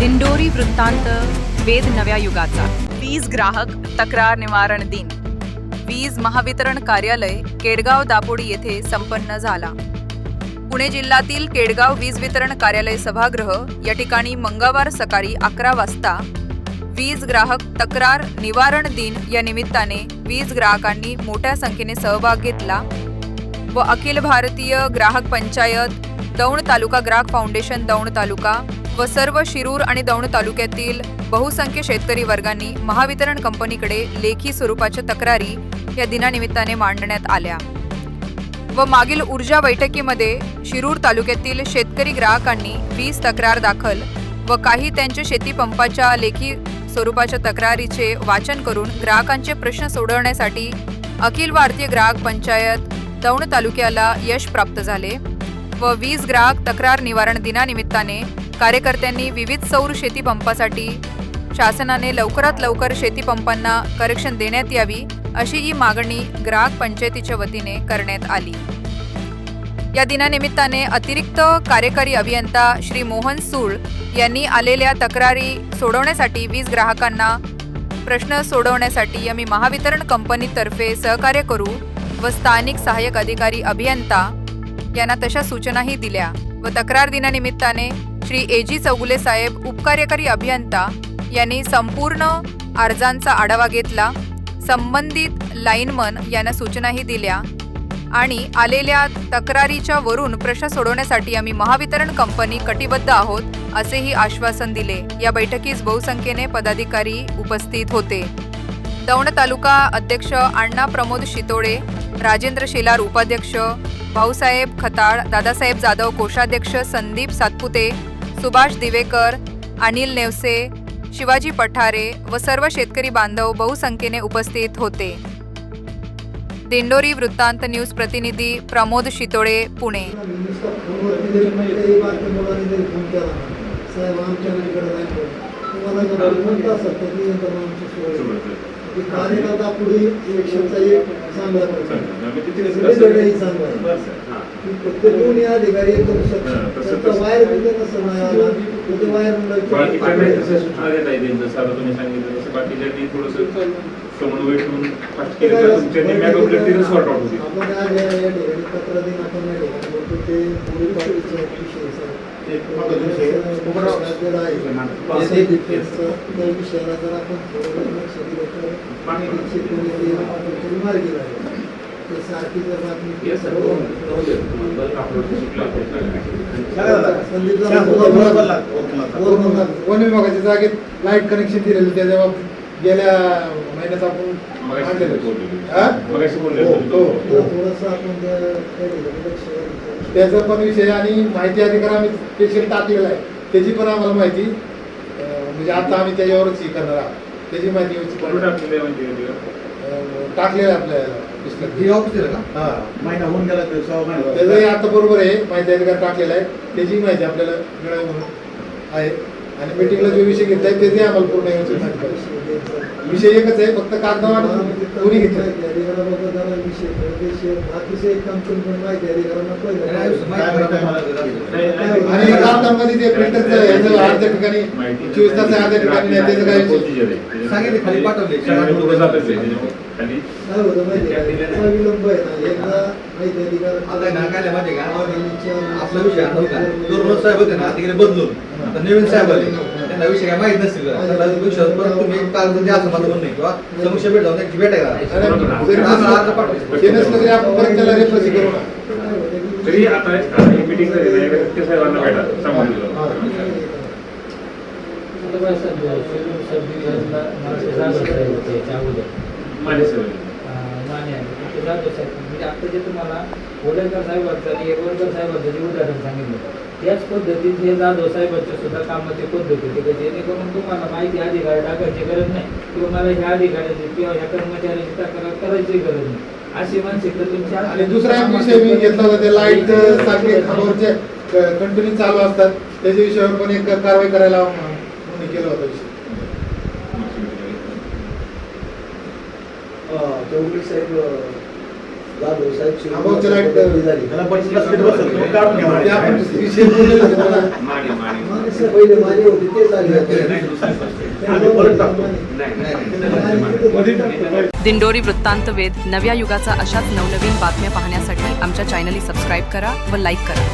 दिंडोरी वृत्तांत वेद नव्या युगाचा. वीज ग्राहक तक्रार निवारण दिन. वीज महावितरण कार्यालय केडगाव दापोडी येथे संपन्न झाला. पुणे जिल्ह्यातील केडगाव वीज वितरण कार्यालय सभागृह या ठिकाणी मंगळवार सकाळी अकरा वाजता वीज ग्राहक तक्रार निवारण दिन या निमित्ताने वीज ग्राहकांनी मोठ्या संख्येने सहभाग घेतला व अखिल भारतीय ग्राहक पंचायत दौंड तालुका ग्राहक फाउंडेशन दौंड तालुका व सर्व शिरूर आणि दौंड तालुक्यातील बहुसंख्य शेतकरी वर्गांनी महावितरण कंपनीकडे लेखी स्वरूपाच्या तक्रारी या दिनानिमित्ताने मांडण्यात आल्या. व मागील ऊर्जा बैठकीमध्ये शिरूर तालुक्यातील शेतकरी ग्राहकांनी वीज तक्रार दाखल व काही त्यांच्या शेतीपंपाच्या लेखी स्वरूपाच्या तक्रारीचे वाचन करून ग्राहकांचे प्रश्न सोडवण्यासाठी अखिल भारतीय ग्राहक पंचायत दौंड तालुक्याला यश प्राप्त झाले. व वीज ग्राहक तक्रार निवारण दिनानिमित्ताने कार्यकर्त्यांनी विविध सौर शेतीपंपासाठी शासनाने लवकरात लवकर शेतीपंपांना करेक्शन देण्यात यावी अशी ही मागणी ग्राहक पंचायतीच्या वतीने करण्यात आली. या दिनानिमित्ताने अतिरिक्त कार्यकारी अभियंता श्री मोहन सूळ यांनी आलेल्या तक्रारी सोडवण्यासाठी वीज ग्राहकांना प्रश्न सोडवण्यासाठी आम्ही महावितरण कंपनीतर्फे सहकार्य करू व स्थानिक सहाय्यक अधिकारी अभियंता यांना तशा सूचनाही दिल्या व तक्रार दिनानिमित्ताने श्री ए जी चौगुले साहेब उपकार्यकारी अभियंता यांनी संपूर्ण अर्जांचा आढावा घेतला संबंधित लाईनमन यांना सूचनाही दिल्या आणि आलेल्या तक्रारीच्या वरून प्रश्न सोडवण्यासाठी आम्ही महावितरण कंपनी कटिबद्ध आहोत असेही आश्वासन दिले. या बैठकीस बहुसंख्येने पदाधिकारी उपस्थित होते. दौंड तालुका अध्यक्ष अण्णा प्रमोद शितोळे राजेंद्र शेलार उपाध्यक्ष भाऊसाहेब खताळ दादासाहेब जाधव कोषाध्यक्ष संदीप सातपुते सुभाष दिवेकर अनिल नेवसे शिवाजी पठारे व सर्व शेतकरी बांधव बहुसंख्येने उपस्थित होते. दिंडोरी वृत्तांत न्यूज प्रतिनिधी प्रमोद शितोळे पुणे. साहेब आमच्या की कार्यकर्ता पुढे इलेक्शनचा एक चांगला प्रत्येक कोणी अधिकारी एकदम आला, तर ते आता तुम्ही सांगितलं तसं बाकीच्यांनी थोडंसं समन्वय ठेवून आपण आज या ठिकाणी पत्र आपण या ठिकाणी बोलतो ते विषय आहे, आहे. ते आपण कोणी बघायच्या मार्गी ते सारखी जर बातमी विभागाच्या जागेत लाइट कनेक्शन दिलेलं त्या जेव्हा गेल्या आपण. हा? हो. त्याचा पण विषय आणि माहिती अधिकार आम्ही पेशंट टाकलेला आहे. त्याची पण आम्हाला माहिती म्हणजे आता आम्ही त्याच्यावरच हे करणार आहोत. त्याची माहिती टाकलेलं आहे म्हणजे video? टाकलेलं आहे आपल्या पुस्तकात. हे ऑफिस आहे का? हा. महिना होऊन गेला त्याचंही आता बरोबर आहे माहिती अधिकार टाकलेला आहे. त्याची माहिती आपल्याला मिळावी म्हणून आहे. आणि मीटिंगला जो विषय घेतलाय त्याची आम्हाला पूर्ण पाहिजे विषय एकच आहे फक्त कागदावर कोणी पहिलं आणि कागदामध्ये ते प्रिंटरचं ह्याचं अर्ध्या ठिकाणी चोवीस तास अर्ध्या ठिकाणी नाही त्याचं काय. सांगितलं, खाली पाठवले. विलंब आहे ना. एकदा आता ना काय माहिती आहे का आपला विषय आता होता तो रोज साहेब होते ना तिकडे बदलून आता नवीन साहेब आले त्यांना विषय काय माहीत विषय परत तुम्ही काल द्या असं माझं म्हणणं आहे किंवा समक्ष भेट जाऊन एक भेट आहे आणि का नसलं- नसलं तरी माझ्या सेवेला म्हणजे आता जे तुम्हाला ओलेकर साहेबांचं आणि येरवडकर साहेबांचं जे उदाहरण सांगितलं त्याच पद्धतीत हे जाधव साहेबांच्या सुद्धा कामाची पद्धत होती. की जेणेकरून तुम्हाला माहिती अधिकार टाकायची गरज नाही. किंवा मला ह्या अधिकाऱ्याची किंवा ह्या कर्मचाऱ्याची तक्रार करायची गरज नाही. अशी मानसिकता तुमच्या आणि दुसरा एक विषय मी घेतला होता ते लाइट सारखे खांबावरचे कंटिन्यू चालू असतात. त्याच्या विषयावर पण एक कारवाई करायला म्हणून केला होता विषय. चौगुले साहेब पहिले होते ते चालले. दिंडोरी वृत्तांत वेद नव्या युगाचा अशाच नवनवीन बातम्या पाहण्यासाठी आमच्या चॅनलला सबस्क्राईब करा व लाईक करा.